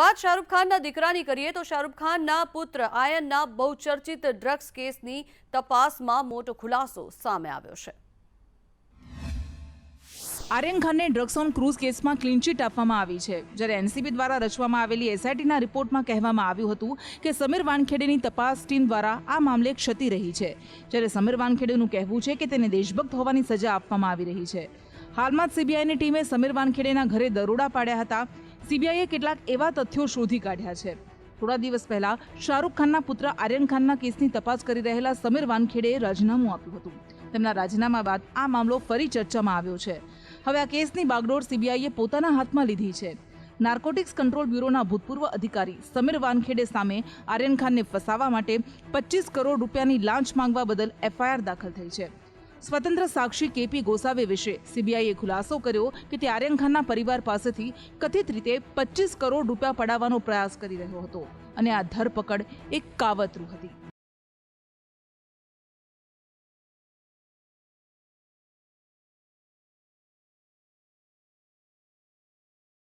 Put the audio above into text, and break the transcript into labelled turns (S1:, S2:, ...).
S1: વાત શાહરૂખ ખાનના દીકરાની કરીએ તો શાહરૂખ ખાનના પુત્ર આયનના બહુચર્ચિત ડ્રગ્સ કેસની તપાસમાં મોટો ખુલાસો સામે આવ્યો છે.
S2: આર્યન ખાનને ડ્રગ્સ ઓન ક્રૂઝ કેસમાં ક્લીન ચીટ આપવામાં આવી છે. જ્યારે એનસીબી દ્વારા રચવામાં આવેલી એસઆઈટીના રિપોર્ટમાં કહેવામાં આવ્યું હતું કે સમીર વાનખેડેની તપાસ ટીમ દ્વારા આ મામલે ક્ષતિ રહી છે. જ્યારે સમીર વાનખેડેનું કહેવું છે કે તેને દેશભક્ત હોવાની સજા આપવામાં આવી રહી છે. હાલમાં જ સીબીઆઈની ટીમે સમીર વાનખેડેના ઘરે દરોડા પાડ્યા હતા. સીબીઆઈએ કેટલાક એવા તથ્યો શોધી કાઢ્યા છે. થોડા દિવસ પહેલા શાહરૂખ ખાનના પુત્ર આર્યન ખાનના કેસની તપાસ કરી રહેલા સમીર વાનખેડેએ રાજીનામું આપ્યું હતું. તેમના રાજીનામા બાદ આ મામલો ફરી ચર્ચામાં આવ્યો છે. હવે આ કેસની બાગડોર સીબીઆઈએ પોતાના હાથમાં લીધી છે. નાર્કોટિક્સ કંટ્રોલ બ્યુરોના ભૂતપૂર્વ અધિકારી સમીર વાનખેડે સામે આર્યન ખાનને ફસાવવા માટે પચીસ કરોડ રૂપિયાની લાંચ માંગવા બદલ એફઆઈઆર દાખલ થઈ છે. સ્વતંત્ર સાક્ષી કેપી ગોસાવે વિશે સીબીઆઈએ ખુલાસો કર્યો કે તે આર્યન ખાનના પરિવાર પાસેથી કથિત રીતે પચીસ કરોડ રૂપિયા પડાવવાનો પ્રયાસ કરી રહ્યો હતો અને આ ધરપકડ એક કાવતરું હતી.